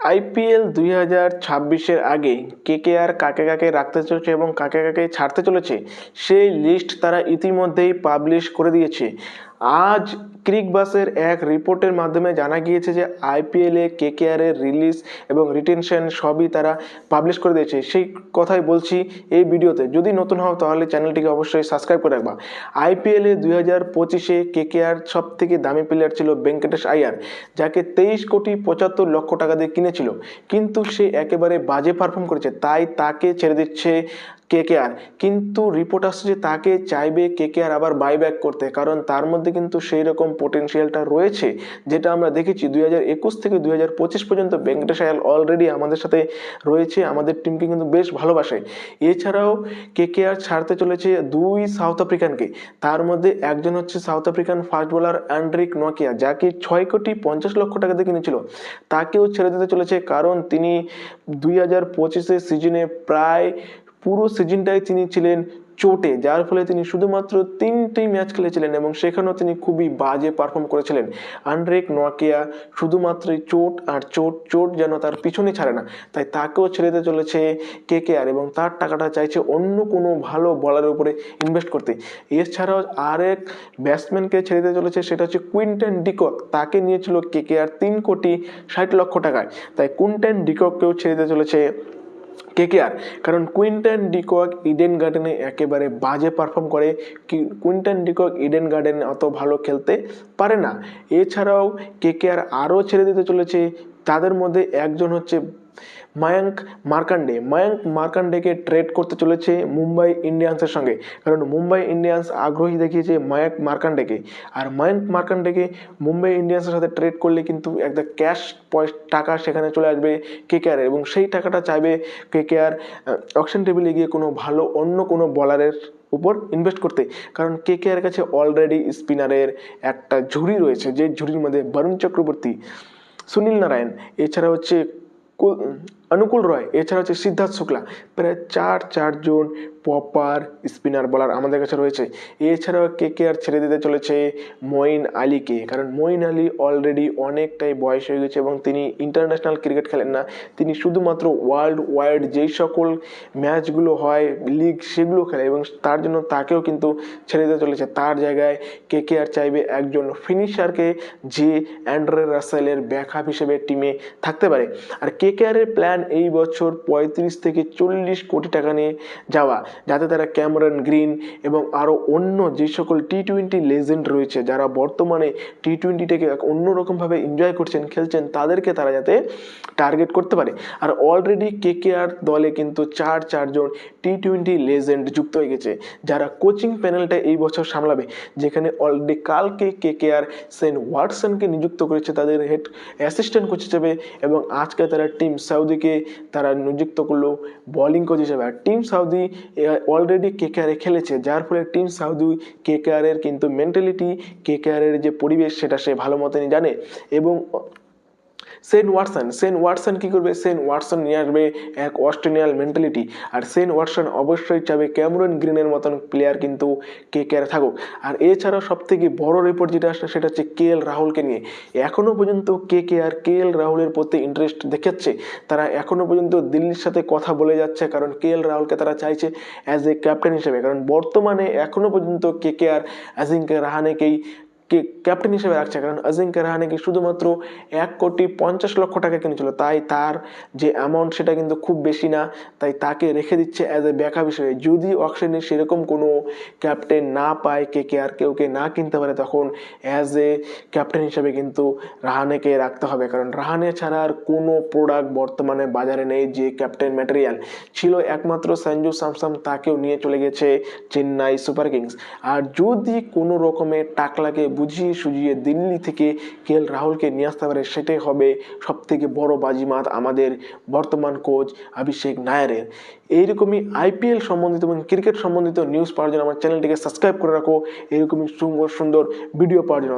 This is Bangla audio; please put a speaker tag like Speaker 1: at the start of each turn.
Speaker 1: আইপিএল দুই হাজার ছাব্বিশের আগে কে কে আর কাকে কাকে রাখতে চলেছে এবং কাকে কাকে ছাড়তে চলেছে, সেই লিস্ট তারা ইতিমধ্যেই পাবলিশ করে দিয়েছে। আজ ক্রিকবাসের এক রিপোর্টের মাধ্যমে জানা গিয়েছে যে আইপিএলে কে কে আরের রিলিজ এবং রিটেনশন সবই তারা পাবলিশ করে দিয়েছে। সেই কথাই বলছি এই ভিডিওতে। যদি নতুন হও তাহলে চ্যানেলটিকে অবশ্যই সাবস্ক্রাইব করে রাখবা। আইপিএলে দুই হাজার পঁচিশে কে কে আর সব থেকে দামি প্লেয়ার ছিল ভেঙ্কটেশ আয়ার, যাকে তেইশ কোটি পঁচাত্তর লক্ষ টাকা দিয়ে কিনেছিল। কিন্তু সে একেবারে বাজে পারফর্ম করেছে, তাই তাকে ছেড়ে দিচ্ছে কে কে আর কিন্তু রিপোর্ট আসছে যে তাকে চাইবে কে কে আর আবার বাইব্যাক করতে, কারণ তার মধ্যে কিন্তু সেই রকম পোটেনশিয়ালটা রয়েছে, যেটা আমরা দেখেছি দুই হাজার একুশ থেকে দুই হাজার পঁচিশ পর্যন্ত ভেঙ্কটেশ আয়াল অলরেডি আমাদের সাথে রয়েছে, আমাদের টিমকে কিন্তু বেশ ভালোবাসে। এছাড়াও কে কে আর ছাড়তে চলেছে দুই সাউথ আফ্রিকানকে তার মধ্যে একজন হচ্ছে South African fast bowler Anrich Nokia যাকে ছয় কোটি পঞ্চাশ লক্ষ টাকা দিয়ে কিনেছিল। তাকেও ছেড়ে দিতে চলেছে কারণ তিনি দুই হাজার পঁচিশের সিজনে প্রায় পুরো সিজনটাই তিনি ছিলেন চোটে, যার ফলে তিনি শুধুমাত্র তিনটি ম্যাচ খেলেছিলেন এবং সেখানেও তিনি খুবই বাজে পারফর্ম করেছিলেন। আন্ড্রেক নোয়াকিয়া শুধুমাত্রই চোট আর চোট চোট যেন তার পিছনে ছাড়ে না, তাই তাকেও ছেড়ে দিতে চলেছে কে কে আর এবং তার টাকাটা চাইছে অন্য কোনো ভালো বলারের উপরে ইনভেস্ট করতে। এছাড়াও আরেক ব্যাটসম্যানকে ছেড়ে দিতে চলেছে সেটা হচ্ছে কুইন্টেন ডিকক, তাকে নিয়েছিল কে কে আর তিন কোটি ষাট লক্ষ টাকায়। তাই কুইন্টেন ডিকককেও ছেড়ে দিতে চলেছে কেকেআর কারণ কুইন্টন ডিকক ইডেন গার্ডেনে একেবারে বাজে পারফর্ম করে। কুইন্টন ডিকক ইডেন গার্ডেনে অত ভালো খেলতে পারে না। এছাড়াও কেকেআর আরও ছেড়ে দিতে চলেছে তাদের মধ্যে একজন হচ্ছে মায়াঙ্ক মার্কান্ডে। মায়াঙ্ক মার্কান্ডেকে ট্রেড করতে চলেছে মুম্বাই ইন্ডিয়ান্সের সঙ্গে। কারণ মুম্বাই ইন্ডিয়ান্স আগ্রহী দেখিয়েছে মায়াঙ্ক মার্কান্ডেকে। আর মায়াঙ্ক মার্কান্ডেকে মুম্বাই ইন্ডিয়ান্সের সাথে ট্রেড করলে কিন্তু একটা ক্যাশ টাকা সেখানে চলে আসবে কেকেআর এবং সেই টাকাটা চাইবে কেকেআর অকশন টেবিলে গিয়ে কোনো ভালো অন্য কোনো বলারের উপর ইনভেস্ট করতে। কারণ কে কে আর কাছে অলরেডি স্পিনারের একটা ঝুড়ি রয়েছে। যে ঝুড়ির মধ্যে বরুণ চক্রবর্তী সুনীল নারায়ণ। এছাড়া হচ্ছে অনুকূল রয়। এছাড়া হচ্ছে সিদ্ধার্থ শুক্লা। প্রায় চার চারজন পপার স্পিনার বলার আমাদের কাছে রয়েছে। এছাড়াও কে কে আর ছেড়ে দিতে চলেছে মঈন আলীকে। কারণ মঈন আলী অলরেডি অনেকটাই বয়স হয়ে গেছে এবং তিনি ইন্টারন্যাশনাল ক্রিকেট খেলেন না। তিনি শুধুমাত্র ওয়ার্ল্ড ওয়াইড যেই সকল ম্যাচগুলো হয় লিগ সেগুলো খেলে এবং তার জন্য তাকেও কিন্তু ছেড়ে দিতে চলেছে। তার জায়গায় কে কে আর চাইবে একজন ফিনিশারকে যে অ্যান্ড্রে রাসেলের ব্যাকআপ হিসেবে টিমে থাকতে পারে। আর কে কে আরের প্ল্যান এই বছর পঁয়ত্রিশ থেকে চল্লিশ কোটি টাকা নিয়ে যাওয়া, যাতে তারা ক্যামেরন গ্রিন এবং আরও অন্য যে সকল টি টোয়েন্টি লেজেন্ড রয়েছে, যারা বর্তমানে টি টোয়েন্টিটাকে অন্যরকমভাবে এনজয় করছেন, খেলছেন, তাদেরকে তারা যাতে টার্গেট করতে পারে। আর অলরেডি কে কে আর দলে কিন্তু চার চারজন টি টোয়েন্টি লেজেন্ড যুক্ত হয়ে গেছে, যারা কোচিং প্যানেলটা এই বছর সামলাবে, যেখানে অলরেডি কালকে কে কে আর সেন ওয়াটসনকে নিযুক্ত করেছে, তাদের হেড অ্যাসিস্ট্যান্ট কোচ হিসেবে, এবং আজকে তারা টিম সাউদিকে তারা নিযুক্ত করল বোলিং কোচ হিসেবে। আর team Southee already K K R খেলেছে, যার ফলে টিম সাউদি কে কে আরের কিন্তু মেন্টালিটি কে কে আরের যে পরিবেশ, সেটা সে ভালো মতনই জানে। এবং সেন ওয়াটসন সেন ওয়াটসন কী করবে? সেন ওয়াটসন নিয়ে আসবে এক অস্ট্রেলিয়ান মেন্টালিটি আর সেন ওয়াটসন অবশ্যই চাবে ক্যামেরন গ্রিনের মতন প্লেয়ার কিন্তু কে কে আর থাকুক। আর এছাড়াও সব থেকে বড় রিপোর্ট যেটা আসছে সেটা হচ্ছে কে এল রাহুলকে নিয়ে। এখনও পর্যন্ত কে কে আর কে এল রাহুলের প্রতি ইন্টারেস্ট দেখাচ্ছে। তারা এখনও পর্যন্ত দিল্লির সাথে কথা বলে যাচ্ছে কারণ কে এল রাহুলকে তারা চাইছে অ্যাজ এ ক্যাপ্টেন হিসেবে। কারণ বর্তমানে এখনও পর্যন্ত কে কে আর অ্যাজিঙ্কে রাহানেকেই ক্যাপ্টেন হিসেবে রাখছে, কারণ অজিঙ্ক্য রাহানেকে শুধুমাত্র এক কোটি পঞ্চাশ লক্ষ টাকা কিনেছিল, তাই তার যে অ্যামাউন্ট সেটা কিন্তু খুব বেশি না, তাই তাকে রেখে দিচ্ছে অ্যাজ এ ব্যাকআপ হিসেবে। যদি অকশনে সেরকম কোনো ক্যাপ্টেন না পায়, কে কে আর কেউ কে না কিনতে পারে, তখন অ্যাজ এ ক্যাপ্টেন হিসেবে কিন্তু রাহানেকে রাখতে হবে, কারণ রাহানে ছাড়া আর কোনো প্রোডাক্ট বর্তমানে বাজারে নেই যে ক্যাপ্টেন ম্যাটেরিয়াল ছিল একমাত্র সঞ্জু স্যামসাম তাকেও নিয়ে চলে গেছে চেন্নাই সুপার কিংস। আর যদি কোনো রকমের টাকলাকে বুঝিয়ে সুঝিয়ে দিল্লি থেকে কে এল রাহুলকে নিয়ে আসতে পারে, সেটাই হবে সব থেকে বড় বাজিমাত আমাদের বর্তমান কোচ অভিষেক নায়ারের। এইরকমই আইপিএল সম্বন্ধিত এবং ক্রিকেট সম্বন্ধিত নিউজ পাওয়ার জন্য আমার চ্যানেলটিকে সাবস্ক্রাইব করে রাখো। এরকমই সুন্দর সুন্দর ভিডিও পাওয়ার জন্য